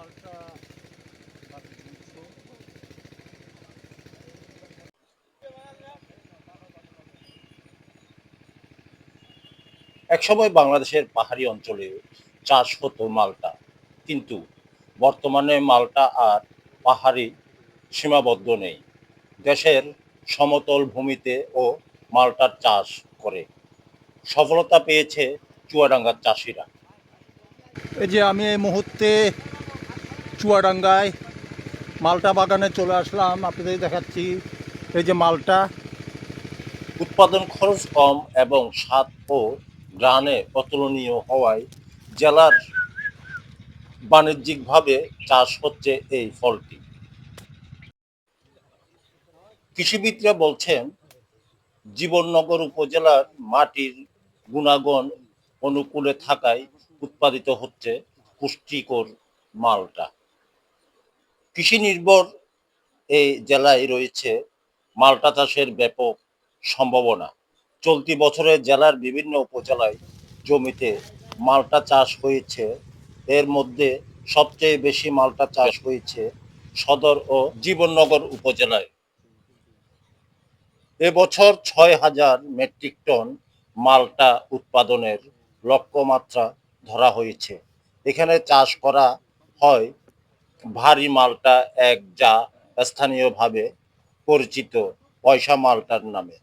মালটা একসময় বাংলাদেশের পাহাড়ি অঞ্চলে চাষ হতো মালটা কিন্তু বর্তমানে মালটা আর পাহাড়ি সীমাবদ্ধ নেই। দেশের সমতল ভূমিতে ও মালটার চাষ করে সফলতা পেয়েছে চুয়াডাঙ্গার চাষিরা। এই যে আমি এই মুহূর্তে চুয়াডাঙ্গায় মালটা বাগানে চলে আসলাম। আপনাদের দেখাচ্ছি এই যে মালটা। উৎপাদন খরচ কম এবং স্বাদ ও গ্রানে অতুলনীয় হওয়ায় জেলার বাণিজ্যিকভাবে চাষ হচ্ছে এই ফলটি। কৃষিবিদরা বলছেন, জীবননগর উপজেলার মাটির গুণাগুণ অনুকূলে থাকায় উৎপাদিত হচ্ছে পুষ্টিকর মালটা। কৃষি নির্ভর এই জেলায় রয়েছে মালটা চাষের ব্যাপক সম্ভাবনা। চলতি বছরে জেলার বিভিন্ন উপজেলায় জমিতে মালটা চাষ হয়েছে। এর মধ্যে সবচেয়ে বেশি মালটা চাষ হয়েছে সদর ও জীবননগর উপজেলায়। এবছর ছয় হাজার মেট্রিক টন মালটা উৎপাদনের লক্ষ্যমাত্রা ধরা হয়েছে। এখানে চাষ করা হয় ভারী মালটা এক যা স্থানীয়ভাবে পরিচিত পয়সা মালটার নামে।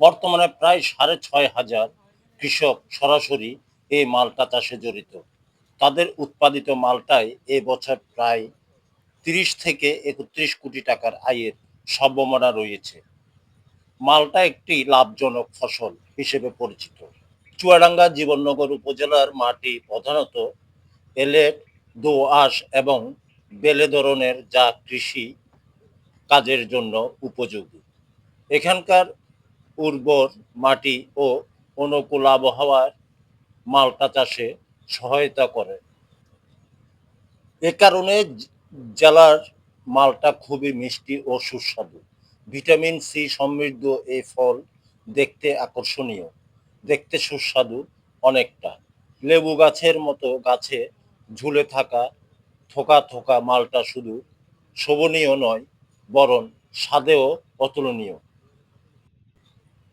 বর্তমানে প্রায় সাড়ে ছয় হাজার কৃষক সরাসরি এই মালটা চাষে জড়িত। তাদের উৎপাদিত মালটায় এ বছর প্রায় তিরিশ থেকে একত্রিশ কোটি টাকার আয়ের সম্ভাবনা রয়েছে। মালটা একটি লাভজনক ফসল হিসেবে পরিচিত। চুয়াডাঙ্গা জীবননগর উপজেলার মাটি প্রধানত এলেট দোআঁশ এবং বেলে ধরনের যা কৃষি কাজের জন্য উপযোগী। এখানকার উর্বর মাটি ও অনুকূল আবহাওয়ার মালটা চাষে সহায়তা করে। এ কারণে জেলার মালটা খুবই মিষ্টি ও সুস্বাদু। ভিটামিন সি সমৃদ্ধ এই ফল দেখতে আকর্ষণীয়, দেখতে সুস্বাদু অনেকটা। লেবু গাছের মতো গাছে ঝুলে থাকা, থোকা থোকা মালটা শুধু শোভনীয় নয়, বরং স্বাদেও অতুলনীয়।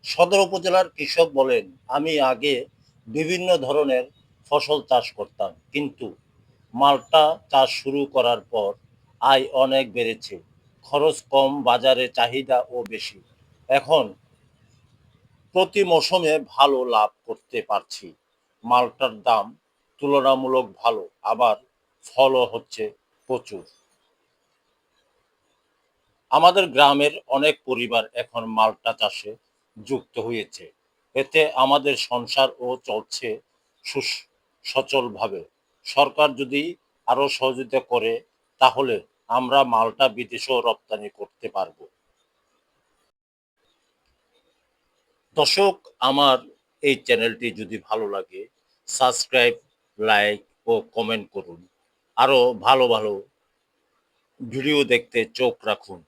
সদর উপজেলার কৃষক বলেন, আমি আগে বিভিন্ন ধরনের ফসল চাষ করতাম, কিন্তু মালটা চাষ শুরু করার পর আয় অনেক বেড়েছে। খরচ কম, বাজারে চাহিদা ও বেশি। এখন প্রতি মৌসুমে ভালো লাভ করতে পারছি। মালটার দাম তুলনামূলক ভালো, আবার ফলও হচ্ছে প্রচুর। আমাদের গ্রামের অনেক পরিবার এখন মালটা চাষে যুক্ত হয়েছে। এতে আমাদের সংসার ও চলছে সুস- সচলভাবে। সরকার যদি আরও সহযোগিতা করে, তাহলে আমরা মালটা বিদেশেও রপ্তানি করতে পারব। দর্শক, আমার এই চ্যানেলটি যদি ভালো লাগে, সাবস্ক্রাইব লাইক ও কমেন্ট করুন। আরও ভালো ভালো ভিডিও দেখতে চোখ রাখুন।